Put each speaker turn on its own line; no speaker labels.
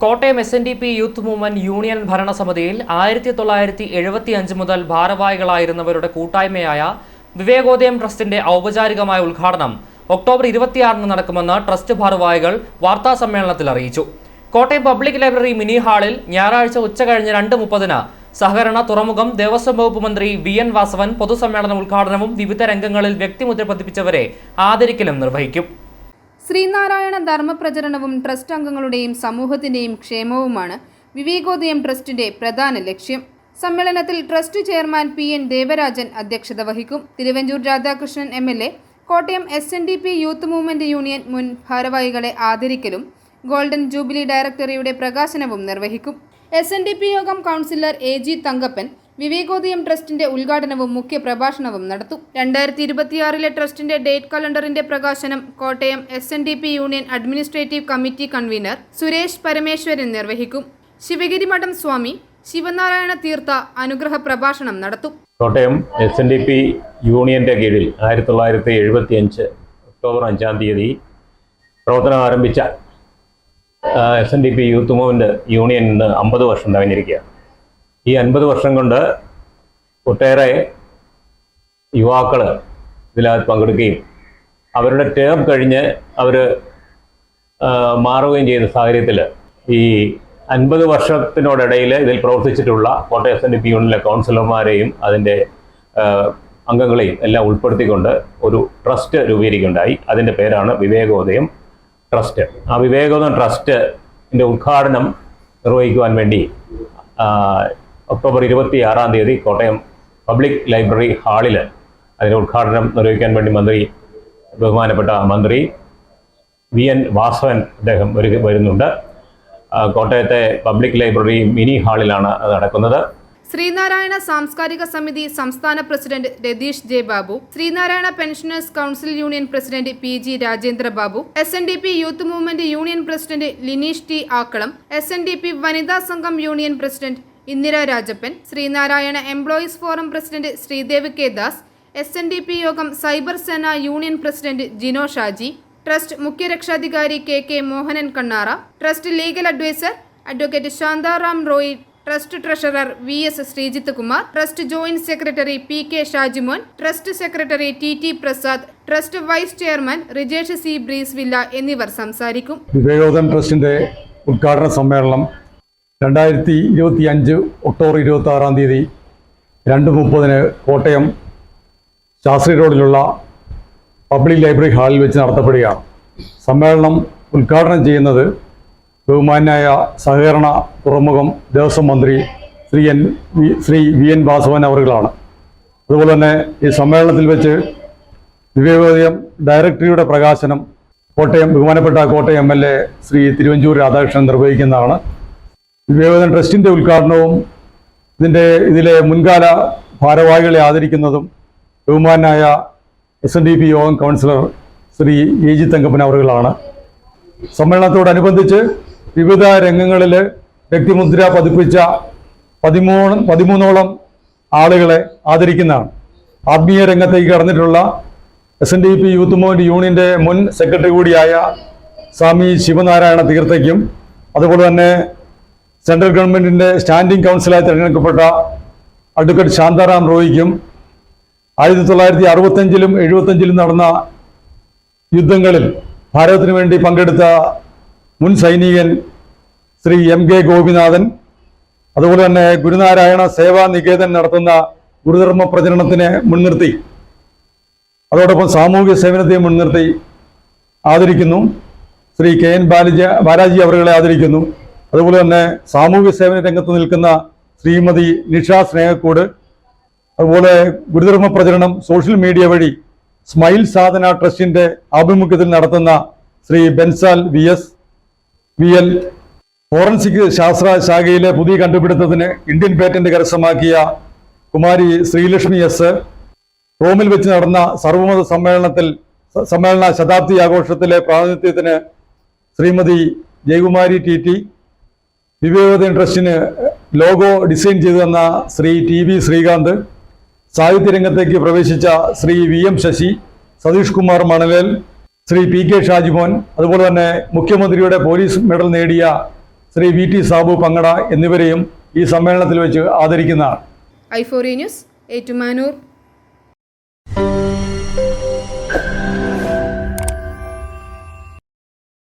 Kottayam S N D P youth movement union ഭരണസമിതിയിൽ ആയിരത്തി തൊള്ളായിരത്തി എഴുപത്തി അഞ്ച് മുതൽ ഭാരവാഹികളായിരുന്നവരുടെ കൂട്ടായ്മയായ വിവേകോദയം ട്രസ്റ്റിന്റെ ഔപചാരികമായ ഉദ്ഘാടനം ഒക്ടോബർ ഇരുപത്തിയാറിന് നടക്കുമെന്ന് ട്രസ്റ്റ് ഭാരവാഹികൾ വാർത്താ സമ്മേളനത്തിൽ അറിയിച്ചു. കോട്ടയം പബ്ലിക് ലൈബ്രറി മിനി ഹാളിൽ ഞായറാഴ്ച ഉച്ചകഴിഞ്ഞ് രണ്ട് മുപ്പതിന് സഹകരണ തുറമുഖം ദേവസ്വം വകുപ്പ് മന്ത്രി വി എൻ വാസവൻ പൊതുസമ്മേളന ഉദ്ഘാടനവും വിവിധ രംഗങ്ങളിൽ വ്യക്തിമുദ്ര പതിപ്പിച്ചവരെ ആദരിക്കലും നിർവഹിക്കും.
ശ്രീനാരായണ ധർമ്മപ്രചരണവും ട്രസ്റ്റ് അംഗങ്ങളുടെയും സമൂഹത്തിന്റെയും ക്ഷേമവുമാണ് വിവേകോദയം ട്രസ്റ്റിന്റെ പ്രധാന ലക്ഷ്യം. സമ്മേളനത്തിൽ trust chairman P N Devarajan അധ്യക്ഷത വഹിക്കും. Thiruvanchoor Radhakrishnan M L A Kottayam S N D P youth movement union മുൻ ഭാരവാഹികളെ ആദരിക്കലും ഗോൾഡൻ ജൂബിലി ഡയറക്ടറിയുടെ പ്രകാശനവും നിർവഹിക്കും. എസ് എൻ ഡി പി യോഗം councillor A G Thankappan Vivekodayam ട്രസ്റ്റിന്റെ ഉദ്ഘാടനവും മുഖ്യ പ്രഭാഷണവും നടത്തും. രണ്ടായിരത്തി ഇരുപത്തിയാറിലെ ട്രസ്റ്റിന്റെ ഡേറ്റ് കലണ്ടറിന്റെ പ്രകാശനം Kottayam S N D P union administrative committee convener Suresh Parameswaran നിർവഹിക്കും. ശിവഗിരി മഠം സ്വാമി ശിവനാരായണ തീർത്ഥ അനുഗ്രഹ പ്രഭാഷണം നടത്തും.
Kottayam S N D P യൂണിയന്റെ കീഴിൽ ആയിരത്തി തൊള്ളായിരത്തി എഴുപത്തി അഞ്ച് ഒക്ടോബർ അഞ്ചാം തീയതി പ്രവർത്തനം ആരംഭിച്ച S N D P youth movement union ഇന്ന് അമ്പത് വർഷം തികഞ്ഞിരിക്കുക ഈ അൻപത് വർഷം കൊണ്ട് ഒട്ടേറെ യുവാക്കൾ ഇതിനകത്ത് പങ്കെടുക്കുകയും അവരുടെ ടേം കഴിഞ്ഞ് അവർ മാറുകയും ചെയ്യുന്ന സാഹചര്യത്തിൽ ഈ അൻപത് വർഷത്തിനോടിടയിൽ ഇതിൽ പ്രവർത്തിച്ചിട്ടുള്ള കോട്ടയം ഡി പി യൂണിയനിലെ കൗൺസിലർമാരെയും അതിന്റെ അംഗങ്ങളെയും എല്ലാം ഉൾപ്പെടുത്തിക്കൊണ്ട് ഒരു ട്രസ്റ്റ് രൂപീകരിക്കുകയുണ്ടായി. അതിന്റെ പേരാണ് വിവേകോദയം ട്രസ്റ്റ് ആ വിവേകോദയം ട്രസ്റ്റിന്റെ ഉദ്ഘാടനം നിർവഹിക്കുവാൻ വേണ്ടി ഒക്ടോബർ ഇരുപത്തി ആറാം തീയതി കോട്ടയം പബ്ലിക് ലൈബ്രറി ഹാളിൽ അതിന്റെ ഉദ്ഘാടനം നിർവഹിക്കാൻ വേണ്ടി മന്ത്രി ബഹുമാനപ്പെട്ട മന്ത്രി വി എൻ വാസവൻ അദ്ദേഹം ഒരു വരുന്നുണ്ട്. കോട്ടയത്തെ പബ്ലിക് ലൈബ്രറി മിനി ഹാളിലാണ് നടക്കുന്നത്.
ശ്രീനാരായണ സാംസ്കാരിക സമിതി സംസ്ഥാന president Ratheesh J Babu Sreenarayana pensioners council union president P G Rajendra Babu S N D P youth movement union president Lineesh T Akkalam S N D P വനിതാ സംഘം union president Indira Rajappan Sreenarayana employees forum president Sreedev K Das S N D P യോഗം cyber സേന union president Jino Shaji trust മുഖ്യരക്ഷാധികാരി K K Mohanan Kannara trust legal adviser advocate Santharam Roy trust treasurer V S Sreejith Kumar trust joint secretary P K Shajimon trust secretary T T Prasad trust vice chairman Rijesh C Breeze Villa എന്നിവർ സംസാരിക്കും.
വിവേകോദൻ ട്രസ്റ്റിന്റെ ഉദ്ഘാടന സമ്മേളനം രണ്ടായിരത്തി ഇരുപത്തി അഞ്ച് October ഇരുപത്തി ആറാം തീയതി രണ്ട് മുപ്പതിന് കോട്ടയം ശാസ്ത്രി റോഡിലുള്ള പബ്ലിക് ലൈബ്രറി ഹാളിൽ വെച്ച് നടത്തപ്പെടുകയാണ്. സമ്മേളനം ഉദ്ഘാടനം ചെയ്യുന്നത് ബഹുമാന്യായ സഹകരണ തുറമുഖം ദേവസ്വം മന്ത്രി Sri N V Sri V N Vasavan അവറുകളാണ്. അതുപോലെ തന്നെ ഈ സമ്മേളനത്തിൽ വെച്ച് വിവേകോദയം ഡയറക്ടറിയുടെ പ്രകാശനം കോട്ടയം ബഹുമാനപ്പെട്ട Kottayam M L A Shri Thiruvanchoor Radhakrishnan നിർവഹിക്കുന്നതാണ്. Vivekodayam ട്രസ്റ്റിന്റെ ഉദ്ഘാടനവും ഇതിന്റെ ഇതിലെ മുൻകാല ഭാരവാഹികളെ ആദരിക്കുന്നതും ബഹുമാനായ എസ് എൻ ഡി പി യോഗം councillor Sri A G Thankappan അവറുകളാണ്. സമ്മേളനത്തോടനുബന്ധിച്ച് വിവിധ രംഗങ്ങളിൽ വ്യക്തിമുദ്ര പതിപ്പിച്ച പതിമൂന്ന് പതിമൂന്നോളം ആളുകളെ ആദരിക്കുന്നതാണ്. ആത്മീയ രംഗത്തേക്ക് കടന്നിട്ടുള്ള S N D P youth movement യൂണിയന്റെ മുൻ സെക്രട്ടറി കൂടിയായ സ്വാമി ശിവനാരായണ തീർത്ഥയ്ക്കും അതുപോലെ തന്നെ സെൻട്രൽ ഗവൺമെന്റിന്റെ സ്റ്റാൻഡിംഗ് കൗൺസിലായി തിരഞ്ഞെടുക്കപ്പെട്ട അഡ്വക്കേറ്റ് ശാന്താറാം റോയിക്കും ആയിരത്തി തൊള്ളായിരത്തി അറുപത്തഞ്ചിലും എഴുപത്തഞ്ചിലും നടന്ന യുദ്ധങ്ങളിൽ ഭാരതത്തിന് വേണ്ടി പങ്കെടുത്ത മുൻ സൈനികൻ ശ്രീ എം കെ ഗോപിനാഥൻ അതുപോലെ തന്നെ ഗുരുനാരായണ സേവാ നികേതൻ നടത്തുന്ന ഗുരുധർമ്മ പ്രചരണത്തിനെ മുൻനിർത്തി അതോടൊപ്പം സാമൂഹ്യ സേവനത്തെ മുൻനിർത്തി ആദരിക്കുന്നു. ശ്രീ കെ എൻ ബാലജി ബാലാജി അവരുകളെ ആദരിക്കുന്നു. അതുപോലെ തന്നെ സാമൂഹ്യ സേവന രംഗത്ത് നിൽക്കുന്ന ശ്രീമതി നിഷ സ്നേഹക്കോട് അതുപോലെ ഗുരുധർമ്മ പ്രചരണം സോഷ്യൽ മീഡിയ വഴി സ്മൈൽ സാധന ട്രസ്റ്റിന്റെ ആഭിമുഖ്യത്തിൽ നടത്തുന്ന Sri Bensal V S V L forensic ശാസ്ത്ര ശാഖയിലെ പുതിയ കണ്ടുപിടുത്തത്തിന് ഇന്ത്യൻ പേറ്റന്റ് കരസ്ഥമാക്കിയ കുമാരി ശ്രീലക്ഷ്മി എസ് റോമിൽ വെച്ച് നടന്ന സർവമത സമ്മേളനത്തിൽ സമ്മേളന ശതാബ്ദി ആഘോഷത്തിലെ പ്രാതിനിധ്യത്തിന് ശ്രീമതി ജയകുമാരി ടി ടി വിവേകോദയം ട്രസ്റ്റിന് ലോഗോ ഡിസൈൻ ചെയ്തു തന്ന ശ്രീ ടി വി ശ്രീകാന്ത് സാഹിത്യരംഗത്തേക്ക് പ്രവേശിച്ച Sri V M Sasi Satheesh Kumar Manalel Sri P K Shajimon അതുപോലെ തന്നെ മുഖ്യമന്ത്രിയുടെ പോലീസ് മെഡൽ നേടിയ ശ്രീ വി ടി സാബു പങ്കട എന്നിവരെയും ഈ സമ്മേളനത്തിൽ വെച്ച് ആദരിക്കുന്നതാണ്.
ഐഫോറി ന്യൂസ് ഏറ്റുമാനൂർ.